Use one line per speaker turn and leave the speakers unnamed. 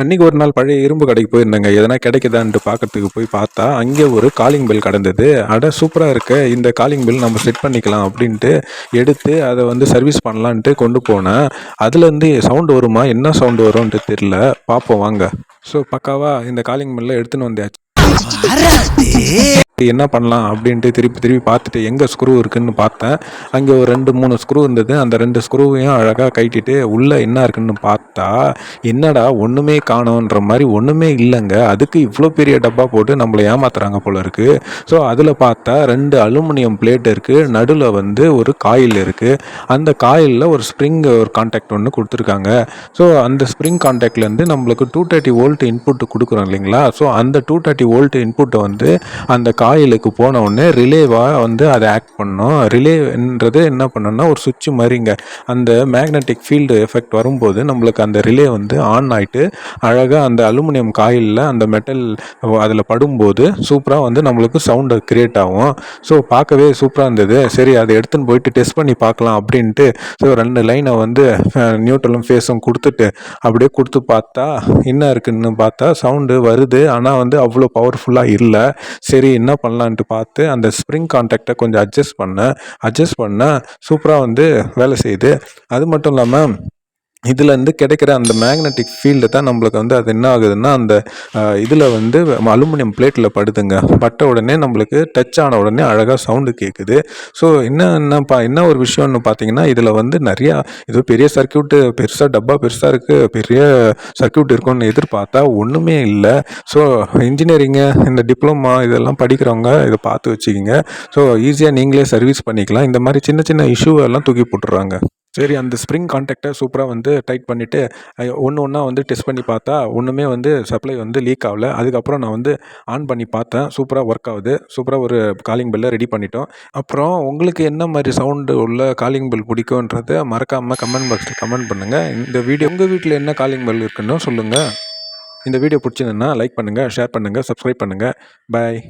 அன்னைக்கு ஒரு நாள் பழைய இரும்பு கடைக்கு போயிருந்தேங்க. எதனா கிடைக்குதான்ட்டு பார்க்கறதுக்கு போய் பார்த்தா அங்கே ஒரு காலிங் பெல் கிடந்தது. அட சூப்பராக இருக்க. இந்த காலிங் பெல் நம்ம செட் பண்ணிக்கலாம் அப்படின்ட்டு எடுத்து அதை வந்து சர்வீஸ் பண்ணலான்ட்டு கொண்டு போனேன். அதுலேருந்து சவுண்டு வருமா? என்ன சவுண்டு வரும்ன்ட்டு தெரில பார்ப்போம் வாங்க. ஸோ பக்காவாக இந்த காலிங் பெல்லை எடுத்துன்னு வந்தாச்சு. என்ன பண்ணலாம் அப்படின்ட்டு திருப்பி திருப்பி பார்த்துட்டு எங்கே ஸ்க்ரூ இருக்குன்னு பார்த்தேன். அங்கே ஒரு ரெண்டு மூணு ஸ்க்ரூ இருந்தது. அந்த ரெண்டு ஸ்க்ரூவையும் அழகாக கட்டிட்டு உள்ளே என்ன இருக்குன்னு பார்த்தா என்னடா ஒன்றுமே காணோன்ற மாதிரி ஒன்றுமே இல்லைங்க. அதுக்கு இவ்வளோ பெரிய டப்பா போட்டு நம்மளை ஏமாத்துறாங்க போல இருக்குது ஸோ அதில் பார்த்தா ரெண்டு அலுமினியம் பிளேட் இருக்குது நடுவில் வந்து ஒரு காயில் இருக்குது அந்த காயிலில் ஒரு ஸ்ப்ரிங் ஒரு கான்டாக்ட் ஒன்று கொடுத்துருக்காங்க. ஸோ அந்த ஸ்ப்ரிங் கான்டாக்ட்லேருந்து நம்மளுக்கு டூ தேர்ட்டி வோல்ட் இன்புட் கொடுக்குறோம் இல்லைங்களா? ஸோ அந்த டூ தேர்ட்டி வோல்ட் இன்புட்டை வந்து அந்த காயிலுக்கு போன உடனே ரிலேவாக வந்து அதை ஆக்ட் பண்ணோம். ரிலேன்றது என்ன பண்ணோம்னா ஒரு சுவிட்ச் மாதிரிங்க. அந்த மேக்னெட்டிக் ஃபீல்டு எஃபெக்ட் வரும்போது நம்மளுக்கு அந்த ரிலே வந்து ஆன் ஆகிட்டு அழகாக அந்த அலுமினியம் காயிலில் அந்த மெட்டல் அதில் படும்போது சூப்பராக வந்து நம்மளுக்கு சவுண்டு க்ரியேட் ஆகும். ஸோ பார்க்கவே சூப்பராக இருந்தது. சரி அதை எடுத்துன்னு போயிட்டு டெஸ்ட் பண்ணி பார்க்கலாம் அப்படின்ட்டு ஸோ ரெண்டு லைனை வந்து நியூட்ரலும் ஃபேஸும் கொடுத்துட்டு அப்படியே கொடுத்து பார்த்தா என்ன இருக்குன்னு பார்த்தா சவுண்டு வருது. ஆனால் வந்து அவ்வளோ பவர்ஃபுல்லாக இல்லை. சரி என்ன பண்ணலான்ட்டு பார்த்து அந்த ஸ்ப்ரிங் கான்டாக்டை கொஞ்சம் அட்ஜஸ்ட் பண்ணேன். அட்ஜஸ்ட் பண்ணால் சூப்பராக வந்து வேலை செய்யுது. அது மட்டும் இல்லாமல் இதுலேருந்து கிடைக்கிற அந்த மேக்னெட்டிக் ஃபீல்டு தான் நம்மளுக்கு வந்து அது என்ன ஆகுதுன்னா அந்த இதில் வந்து அலுமினியம் பிளேட்டில் படுதுங்க. பட்ட உடனே நம்மளுக்கு டச் ஆன உடனே அழகாக சவுண்டு கேட்குது ஸோ என்ன பா என்ன ஒரு விஷயம்னு பார்த்தீங்கன்னா இதில் வந்து நிறையா இது பெரிய சர்க்கியூட்டு பெருசாக டப்பா பெருசாக இருக்குது பெரிய சர்க்கியூட் இருக்கும்னு எதிர்பார்த்தா ஒன்றுமே இல்லை. ஸோ இன்ஜினியரிங்கு இந்த டிப்ளமா இதெல்லாம் படிக்கிறவங்க இதை பார்த்து வச்சுக்கிங்க. ஸோ ஈஸியாக நீங்களே சர்வீஸ் பண்ணிக்கலாம். இந்த மாதிரி சின்ன சின்ன இஷ்யூ எல்லாம் தூக்கி போட்டுடுறாங்க. சரி அந்த ஸ்ப்ரிங் கான்டாக்டை சூப்பராக வந்து டைட் பண்ணிவிட்டு ஒன்று ஒன்றா வந்து டெஸ்ட் பண்ணி பார்த்தா ஒன்றுமே வந்து சப்ளை வந்து லீக் ஆகல. அதுக்கப்புறம் நான் வந்து ஆன் பண்ணி பார்த்தேன். சூப்பராக ஒர்க் ஆகுது. சூப்பராக ஒரு காலிங் பெல்லை ரெடி பண்ணிட்டோம். அப்புறம் உங்களுக்கு என்ன மாதிரி சவுண்டு உள்ள காலிங் பெல் பிடிக்குன்றதை மறக்காமல் கமெண்ட் பாக்ஸில் கமெண்ட் பண்ணுங்கள் இந்த வீடியோ உங்கள் வீட்டில் என்ன காலிங் பெல் இருக்குன்னு சொல்லுங்கள் இந்த வீடியோ பிடிச்சிருந்ததுன்னா லைக் பண்ணுங்கள் ஷேர் பண்ணுங்கள் சப்ஸ்கிரைப் பண்ணுங்கள் பாய்